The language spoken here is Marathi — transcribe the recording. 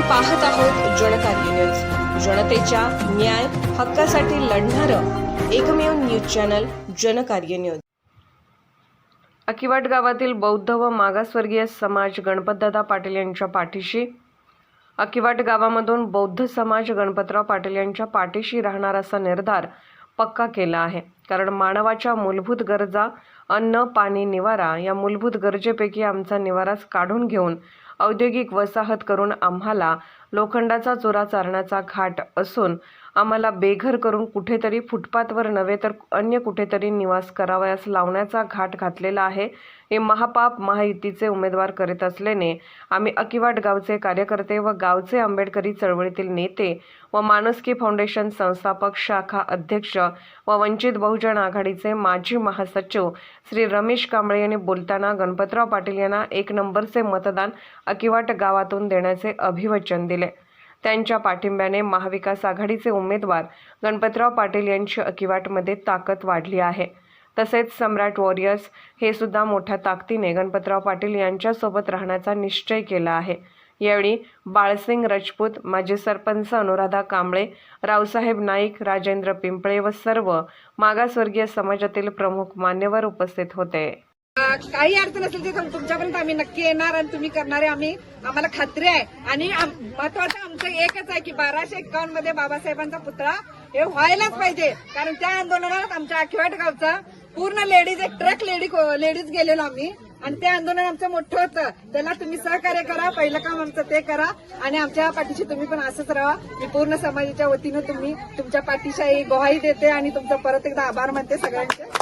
पाहत आहोत जनकार्य न्यूज जनतेच्या न्याय हक्कासाठी लढणारं एकमेव news channel Jankarya news Akiwat गावातील बौद्ध व मागासवर्गीय समाज गणपतदादा पाटील यांच्या पाठीशी. अकिवाट गावामधून बौद्ध समाज गणपतराव पाटील यांच्या पाठीशी राहणार असा निर्धार पक्का केला आहे. कारण मानवाच्या मूलभूत गरजा अन्न पाणी निवारा या मूलभूत गरजेपैकी आमचा निवाराच काढून घेऊन औद्योगिक वसाहत करून आम्हाला लोखंडाचा चोरा चारण्याचा घाट असून आम्हाला बेघर करून कुठेतरी फुटपाथवर नव्हे तर अन्य कुठेतरी निवास करावयास लावण्याचा घाट घातलेला आहे. हे महापाप महायुतीचे उमेदवार करीत असल्याने आम्ही अकिवाट गावचे कार्यकर्ते व गावचे आंबेडकरी चळवळीतील नेते व माणुसकी फाउंडेशन संस्थापक शाखा अध्यक्ष व वंचित बहुजन आघाडीचे माजी महासचिव श्री रमेश कांबळे यांनी बोलताना गणपतराव पाटील यांना एक नंबरचे मतदान अकिवाट गावातून देण्याचे अभिवचन दिले. त्यांच्या पाठिंब्याने महाविकास आघाडीचे उमेदवार गणपतराव पाटील यांची अकिवाटमध्ये ताकद वाढली आहे. तसेच सम्राट वॉरियर्स हे सुद्धा मोठ्या ताकदीने गणपतराव पाटील यांच्यासोबत राहण्याचा निश्चय केला आहे. यावेळी बाळसिंग राजपूत माजी सरपंच अनुराधा कांबळे रावसाहेब नाईक राजेंद्र पिंपळे व सर्व मागासवर्गीय समाजातील प्रमुख मान्यवर उपस्थित होते. काही अडचण असेल ते तुमच्यापर्यंत आम्ही नक्की येणार आणि तुम्ही करणारे आम्ही आम्हाला खात्री आहे. आणि महत्वाचं आमचं एकच आहे की बाराशे एक्कावन्नमध्ये बाबासाहेबांचा पुतळा हे व्हायलाच पाहिजे. कारण त्या आंदोलनात आमच्या आखिवाट गावचा पूर्ण लेडीज एक ट्रक लेडी लेडीज गेलेलो आम्ही. आणि ते आंदोलन आमचं मोठं होतं. त्याला तुम्ही सहकार्य करा पहिलं काम आमचं ते करा. आणि आमच्या पाठीशी तुम्ही पण असंच राहा. मी पूर्ण समाजाच्या वतीनं तुम्ही तुमच्या पाठीशी ग्वाही देते आणि तुमचं परत एकदा आभार मानते सगळ्यांचे.